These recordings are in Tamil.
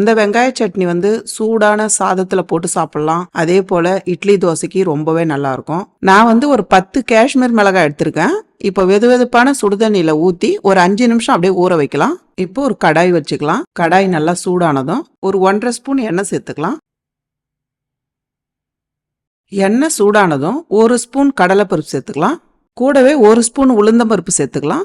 இந்த வெங்காய சட்னி வந்து சூடான சாதத்துல போட்டு சாப்பிடலாம். அதே போல இட்லி தோசைக்கு ரொம்பவே நல்லா இருக்கும் நான் வந்து ஒரு பத்து காஷ்மீர் மிளகாய் எடுத்திருக்கேன். இப்போ வெது வெதுப்பான சுடுதண்ணியில ஊத்தி ஒரு அஞ்சு நிமிஷம் அப்படியே ஊற வைக்கலாம். இப்போ ஒரு கடாய் வச்சுக்கலாம். கடாய் நல்லா சூடானதும் ஒரு ஒன்றரை ஸ்பூன் எண்ணெய் சேர்த்துக்கலாம். எண்ணெய் சூடானதும் ஒரு ஸ்பூன் கடலைப்பருப்பு சேர்த்துக்கலாம். கூடவே ஒரு ஸ்பூன் உளுந்தம்பருப்பு சேர்த்துக்கலாம்.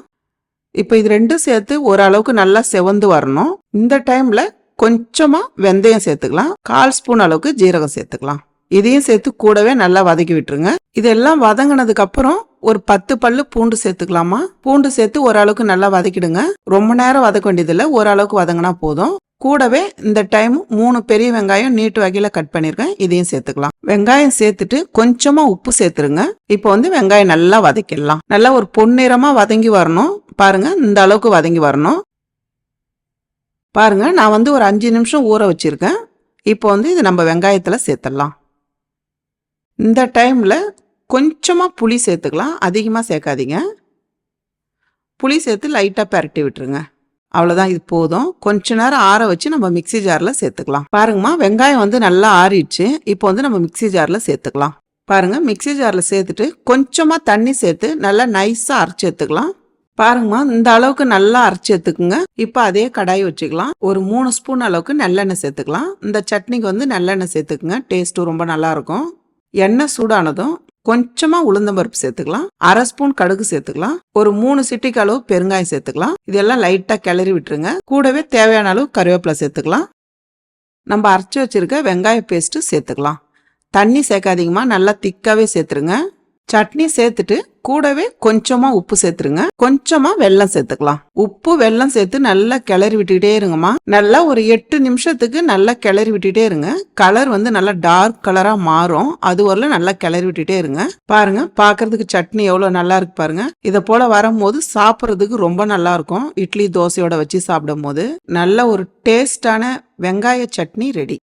இப்போ இது ரெண்டும் சேர்த்து ஓரளவுக்கு நல்லா செவந்து வரணும். இந்த டைமில் கொஞ்சமாக வெந்தயம் சேர்த்துக்கலாம். கால் ஸ்பூன் அளவுக்கு ஜீரகம் சேர்த்துக்கலாம். இதையும் சேர்த்து கூடவே நல்லா வதக்கி விட்டுருங்க. இதெல்லாம் வதங்கினதுக்கு அப்புறம் ஒரு பத்து பல்லு பூண்டு சேர்த்துக்கலாமா? பூண்டு சேர்த்து ஓரளவுக்கு நல்லா வதக்கிடுங்க. ரொம்ப நேரம் வதக்க வேண்டியதில்லை. ஓரளவுக்கு வதங்கினா போதும். கூடவே இந்த டைம் மூணு பெரிய வெங்காயம் நீட்டு வகையில் கட் பண்ணியிருக்கேன் இதையும் சேர்த்துக்கலாம். வெங்காயம் சேர்த்துட்டு கொஞ்சமாக உப்பு சேர்த்துருங்க. இப்போ வந்து வெங்காயம் நல்லா வதக்கிடலாம். நல்லா ஒரு பொன்னிறமாக வதங்கி வரணும். பாருங்க இந்த அளவுக்கு வதங்கி வரணும். பாருங்கள் நான் வந்து ஒரு அஞ்சு நிமிஷம் ஊற வச்சுருக்கேன். இப்போ வந்து இது நம்ம வெங்காயத்தில் சேர்த்துடலாம். இந்த டைமில் கொஞ்சமாக புளி சேர்த்துக்கலாம். அதிகமாக சேர்க்காதீங்க. புளி சேர்த்து லைட்டாக பரட்டி விட்டுருங்க. அவ்வளோதான் இது போதும். கொஞ்ச நேரம் ஆற வச்சு நம்ம மிக்ஸி ஜாரில் சேர்த்துக்கலாம். பாருங்கம்மா வெங்காயம் வந்து நல்லா ஆறிடுச்சு. இப்போ வந்து நம்ம மிக்ஸி ஜாரில் சேர்த்துக்கலாம். பாருங்கள் மிக்ஸி ஜாரில் சேர்த்துட்டு கொஞ்சமாக தண்ணி சேர்த்து நல்லா நைஸாக அரைச்சி எடுத்துக்கலாம். பாருங்கம்மா இந்த அளவுக்கு நல்லா அரைச்சி எடுத்துக்குங்க. இப்போ அதே கடாய் வச்சுக்கலாம். ஒரு மூணு ஸ்பூன் அளவுக்கு நல்லெண்ணெய் சேர்த்துக்கலாம். இந்த சட்னிக்கு வந்து நல்லெண்ணெய் சேர்த்துக்குங்க. டேஸ்ட்டும் ரொம்ப நல்லாயிருக்கும் எண்ணெய் சூடானதும் கொஞ்சமாக உளுந்தம்பருப்பு சேர்த்துக்கலாம். அரை ஸ்பூன் கடுகு சேர்த்துக்கலாம். ஒரு மூணு சிட்டிக்கு அளவு பெருங்காயம் சேர்த்துக்கலாம். இதெல்லாம் லைட்டாக கிளறி விட்டுருங்க. கூடவே தேவையான அளவு கருவேப்பிலை சேர்த்துக்கலாம். நம்ம அரைச்சி வச்சிருக்க வெங்காய பேஸ்ட்டு சேர்த்துக்கலாம். தண்ணி சேர்க்காதீங்கம்மா. நல்லா திக்காகவே சேர்த்துருங்க. சட்னி சேர்த்துட்டு கூடவே கொஞ்சமா உப்பு சேர்த்துருங்க. கொஞ்சமா வெல்லம் சேர்த்துக்கலாம். உப்பு வெல்லம் சேர்த்து நல்லா கிளறி விட்டுக்கிட்டே இருங்கம்மா. நல்லா ஒரு எட்டு நிமிஷத்துக்கு நல்லா கிளறி விட்டுட்டே இருங்க. கலர் வந்து நல்லா டார்க் கலரா மாறும். அது வரல நல்லா கிளறி விட்டுட்டே இருங்க. பாருங்க பாக்குறதுக்கு சட்னி எவ்வளவு நல்லா இருக்கு பாருங்க. இதை போல வரும்போது சாப்பிட்றதுக்கு ரொம்ப நல்லா இருக்கும். இட்லி தோசையோட வச்சு சாப்பிடும் போது நல்ல ஒரு டேஸ்டான வெங்காய சட்னி ரெடி